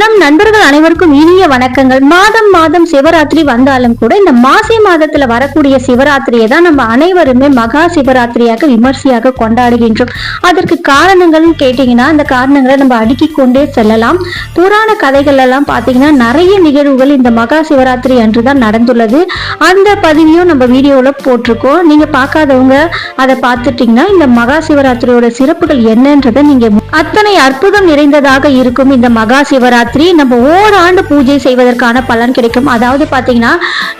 நம் நண்பர்கள் அனைவருக்கும் இனிய வணக்கங்கள். மாதம் மாதம் சிவராத்திரி வந்தாலும் கூட இந்த மாசி மாதத்துல வரக்கூடிய சிவராத்திரியை தான் நம்ம அனைவருமே மகா சிவராத்திரியாக விமர்சையாக கொண்டாடுகின்றோம். அதற்கு காரணங்கள் கேட்டீங்கன்னா அந்த காரணங்களை நம்ம அடுக்கிக் கொண்டே செல்லலாம். புராண கதைகள் எல்லாம் பாத்தீங்கன்னா நிறைய நிகழ்வுகள் இந்த மகா சிவராத்திரி அன்று தான் நடந்துள்ளது. அந்த பதிவையும் நம்ம வீடியோல போட்டிருக்கோம். நீங்க பார்க்காதவங்க அதை பார்த்துட்டீங்கன்னா இந்த மகா சிவராத்திரியோட சிறப்புகள் என்னன்றதை நீங்க அத்தனை அற்புதம் நிறைந்ததாக இருக்கும் இந்த மகா சிவராத்திரி. நம்ம ஓராண்டு பூஜை செய்வதற்கான பலன் கிடைக்கும். அதாவது பாத்தீங்கன்னா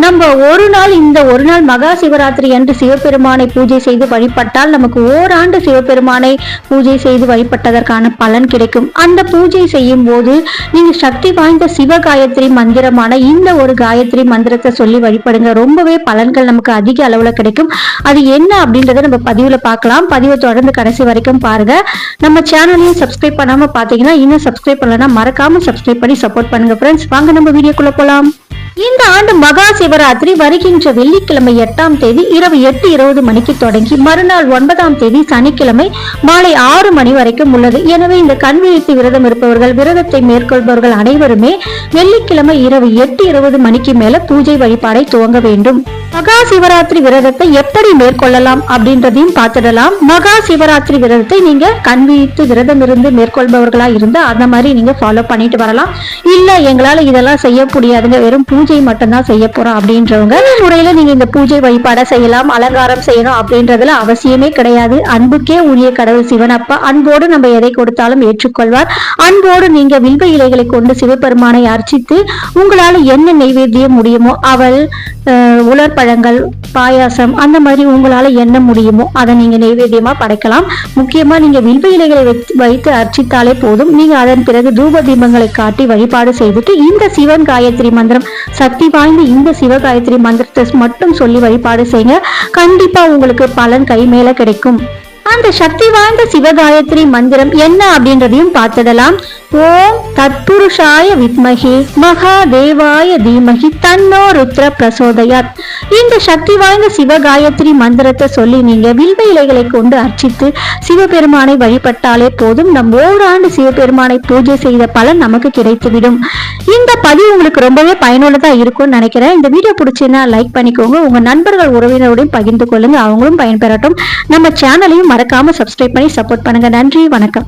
நம்ம ஒரு நாள் இந்த ஒரு நாள் மகா சிவராத்திரி அன்று சிவபெருமானை பூஜை செய்து வழிபட்டால் நமக்கு ஓராண்டு சிவபெருமானை பூஜை செய்து வழிபட்டதற்கான பலன் கிடைக்கும். அந்த பூஜை செய்யும் போது நீங்க சக்தி வாய்ந்த சிவ காயத்ரி மந்திரமான இந்த ஒரு காயத்ரி மந்திரத்தை சொல்லி வழிபடுங்க. ரொம்பவே பலன்கள் நமக்கு அதிக அளவுல கிடைக்கும். அது என்ன அப்படின்றத நம்ம பதிவுல பார்க்கலாம். பதிவை தொடர்ந்து கடைசி வரைக்கும் பாருங்க. நம்ம சேனலையும் சப்ஸ்கிரைப் பண்ணாம பாத்தீங்கன்னா இன்னும் சப்ஸ்கிரைப் பண்ணலன்னா மறக்காம சப்ஸ்கிரைப் பண்ணி சப்போர்ட் பண்ணுங்க ஃப்ரெண்ட்ஸ் வாங்க நம்ம வீடியோக்குள்ள போலாம். இந்த ஆண்டு மகா சிவராத்திரி வருகின்ற வெள்ளிக்கிழமை எட்டாம் தேதி இரவு எட்டு இருபது மணிக்கு தொடங்கி மறுநாள் ஒன்பதாம் தேதி சனிக்கிழமை மாலை ஆறு மணி வரைக்கும் உள்ளது. எனவே இந்த கண் விழித்து விரதம் இருப்பவர்கள் விரதத்தை மேற்கொள்பவர்கள் அனைவருமே வெள்ளிக்கிழமை இரவு எட்டு இருபது மணிக்கு மேல பூஜை வழிபாடை துவங்க வேண்டும். மகா சிவராத்திரி விரதத்தை எப்படி மேற்கொள்ளலாம் அப்படின்றதையும் பார்த்துடலாம். மகா சிவராத்திரி விரதத்தை நீங்க கண் விழித்து விரதம் இருந்து மேற்கொள்பவர்களா இருந்தா அந்த மாதிரி நீங்க ஃபாலோ பண்ணிட்டு வரலாம். இல்ல எங்களால இதெல்லாம் செய்ய முடியாதுங்க. வெறும் பூஜை மட்டும்தான் செய்ய போறோம் அப்படின்றவங்க முறையில நீங்க இந்த பூஜை வழிபாட செய்யலாம் அலங்காரம் செய்யணும் அப்படின்றதுல அவசியமே கிடையாது. அன்புக்கே உரிய கடவுள் சிவனப்பா. அன்போடு நம்ம எதை கொடுத்தாலும் ஏற்றுக்கொள்வார். அன்போடு நீங்க வில்வ இலைகளை கொண்டு சிவபெருமானை அர்ச்சித்து உங்களால என்ன நெய்வேத்தியம் முடியுமோ அவள் உலர் உலர்பழங்கள் பாயாசம் அந்த மாதிரி உங்களால என்ன முடியுமோ அதை நீங்க நெய்வேத்தியமா படைக்கலாம். முக்கியமா நீங்க வில்வ இலைகளை வைத்து- வைத்து அர்ச்சித்தாலே போதும். நீங்க அதன் பிறகு தூப தீபங்களை காட்டி வழிபாடு செய்துட்டு இந்த சிவன் காயத்ரி மந்திரம் சக்தி வாய்ந்த இந்த சிவகாயத்ரி மந்திரத்தை மட்டும் சொல்லி வழிபாடு செய்யுங்க. கண்டிப்பா உங்களுக்கு பலன் கை மேல கிடைக்கும். அந்த சக்தி வாய்ந்த சிவகாயத்ரி மந்திரம் என்ன அப்படின்றதையும் பார்த்துடலாம். ஓம் தத்புருஷாய வித்மகி மகாதேவாய தீமகி தன்னோ ருத்ர பிரசோதயாத். இந்த சக்தி வாய்ந்த சிவகாயத்ரி மந்திரத்தை சொல்லி நீங்க வில்வ இலைகளை கொண்டு அர்ச்சித்து சிவபெருமானை வழிபட்டாலே போதும் நம் ஓராண்டு சிவபெருமானை பூஜை செய்த பலன் நமக்கு கிடைத்துவிடும். இந்த பதிவு உங்களுக்கு ரொம்பவே பயனுள்ளதா இருக்கும்னு நினைக்கிறேன். இந்த வீடியோ பிடிச்சிருந்தா லைக் பண்ணிக்கோங்க. உங்க நண்பர்கள் உறவினரோடையும் பகிர்ந்து கொள்ளுங்க. அவங்களும் பயன்பெறட்டும். நம்ம சேனலையும் மறக்காம சப்ஸ்கிரைப் பண்ணி சப்போர்ட் பண்ணுங்க. நன்றி வணக்கம்.